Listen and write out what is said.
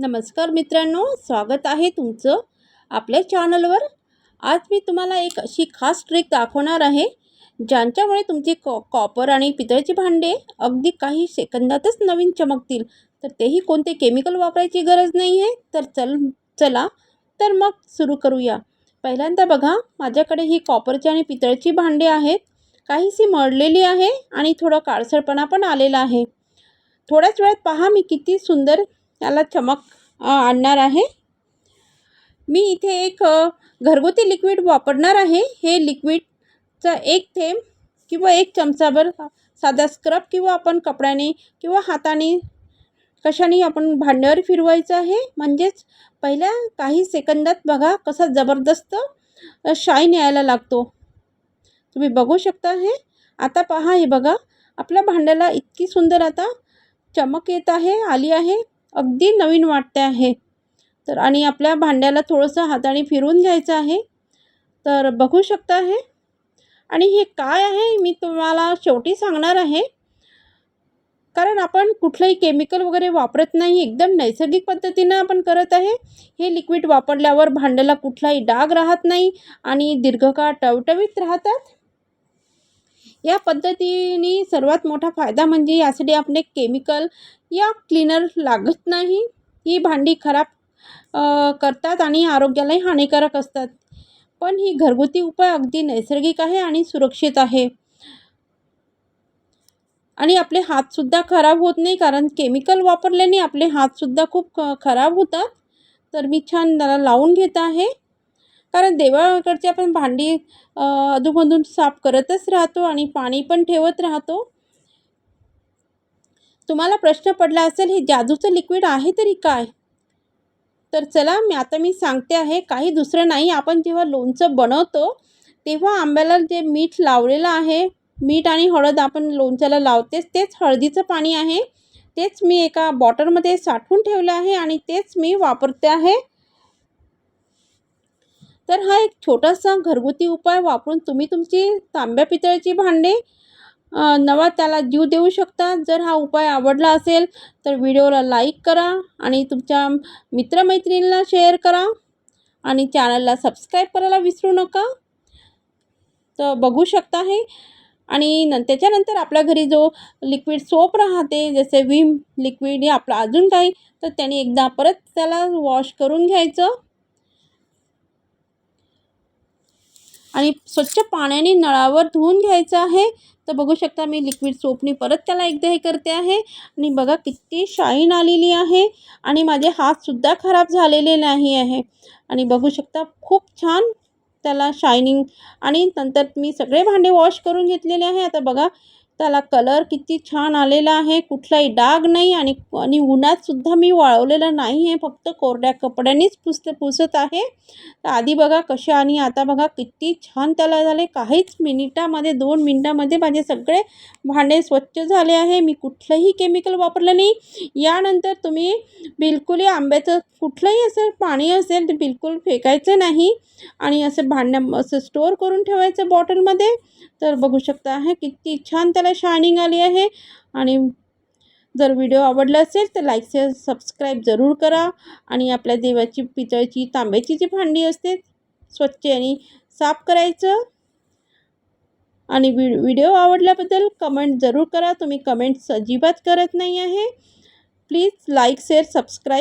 नमस्कार मित्रांनो स्वागत आहे तुमचं आपल्या चॅनलवर आज मी तुम्हाला एक अशी खास ट्रिक दाखवणार आहे ज्यांच्यामुळे तुमची कॉ कॉपर आणि पितळेची भांडे अगदी काही सेकंदातच नवीन चमकतील. तर तेही कोणते केमिकल वापरायची गरज नाही आहे तर चल चला तर मग सुरू करूया. पहिल्यांदा बघा माझ्याकडे ही कॉपरची आणि पितळची भांडे आहेत. काहीशी मळलेली आहे आणि थोडं काळसरपणा पण आलेला आहे. थोड्याच वेळात पहा मी किती सुंदर याला चमक आणणार आहे. मी इथे एक घरगुती लिक्विड वापरणार आहे. हे लिक्विडचा एक थेंब किंवा एक चमचाभर साधा स्क्रब किंवा आपण कपड्याने किंवा हाताने कशाने आपण भांड्यावर फिरवायचं आहे. म्हणजेच पहिल्या काही सेकंदात बघा कसा जबरदस्त शाईन यायला लागतो. तुम्ही बघू शकता हे. आता पहा हे बघा. आपल्या भांड्याला इतकी सुंदर आता चमक येत आहे आली आहे. अगदी नवीन वाटते आहे. तर आणि आपल्या भांड्याला थोडंसं हाताने फिरून घ्यायचं आहे. तर बघू शकता हे. आणि हे काय आहे मी तुम्हाला शेवटी सांगणार आहे. कारण आपण कुठलंही केमिकल वगैरे वापरत नाही एकदम नैसर्गिक पद्धतीनं आपण करत आहे. हे लिक्विड वापरल्यावर भांड्याला कुठलाही डाग राहत नाही आणि दीर्घकाळ टवटवीत राहतात. या पद्धतीने सर्वात मोठा फायदा म्हणजे यासाठी आपले केमिकल या क्लीनर लागत नाही. ही भांडी खराब करतात आणि आरोग्यालाही हानिकारक असतात. पण ही घरगुती उपाय अगदी नैसर्गिक आहे आणि सुरक्षित आहे. आणि आपले हातसुद्धा खराब होत नाही कारण केमिकल वापरल्याने आपले हातसुद्धा खूप ख खराब होतात. तर मी छान त्याला लावून घेत आहे. कारण देवाकडची आपण भांडी अधूनमधून साफ करतच राहतो आणि पाणी पण ठेवत राहतो. तुम्हाला प्रश्न पडला असेल हे जादूचं लिक्विड आहे तरी काय? तर चला मी आता मी सांगते आहे काही दुसरं नाही. आपण जेव्हा लोणचं बनवतो तेव्हा आंब्याला जे मीठ लावलेलं आहे मीठ आणि हळद आपण लोणच्याला लावतेच तेच हळदीचं पाणी आहे. तेच मी एका बॉटलमध्ये साठवून ठेवलं आहे आणि तेच मी वापरते आहे. तर हा एक छोटासा घरगुती उपाय वापरून तुम्ही तुमची तांब्या पितळेची भांडे नवा त्याला जीव देऊ शकता. जर हा उपाय आवडला असेल तर व्हिडिओला लाईक करा आणि तुमच्या मित्रमैत्रिणींना शेअर करा आणि चॅनलला सबस्क्राईब करायला विसरू नका. तर बघू शकता हे. आणि न त्याच्यानंतर आपल्या घरी जो लिक्विड सोप राहते जसे विम लिक्विड या आपलं अजून काही तर त्याने एकदा परत त्याला वॉश करून घ्यायचं. आणि स्वच्छ पाण्याने नळावर धुवून घ्यायचं आहे. तर बघू शकता मी लिक्विड सोपनी परत त्याला एकदा हे करते आहे. आणि बघा किती शाईन आलेली आहे. आणि माझे हातसुद्धा खराब झालेले नाही आहे. आणि बघू शकता खूप छान त्याला शायनिंग आणि नंतर मी सगळे भांडे वॉश करून घेतलेले आहे. आता बघा त्याला कलर किती छान आलेला आहे कुठलाही डाग नाही आणि आणि उन्हातसुद्धा मी वाळवलेलं नाही आहे फक्त कोरड्या कपड्यांनीच पुसत पुसत आहे. तर आधी बघा कशा आणि आता बघा किती छान त्याला झाले. काहीच मिनिटामध्ये दोन मिनिटामध्ये माझे सगळे भांडे स्वच्छ झाले आहे. मी कुठलंही केमिकल वापरलं नाही. यानंतर तुम्ही बिलकुलही आंब्याचं कुठलंही असं पाणी असेल ते बिलकुल फेकायचं नाही. आणि असं भांड्या असं स्टोअर करून ठेवायचं बॉटलमध्ये तर बघू शकता आहे किती छान त्याला शायनिंग आली आहे. आणि जर व्हिडिओ आवडला असेल तर लाईक शेअर सबस्क्राईब जरूर करा. आणि आपल्या देवाची पितळची तांब्याची जी भांडी असते स्वच्छ आणि साफ करायचं. आणि व्हि व्हिडिओ आवडल्याबद्दल कमेंट जरूर करा. तुम्ही कमेंट्स अजिबात करत नाही आहे. Please like share subscribe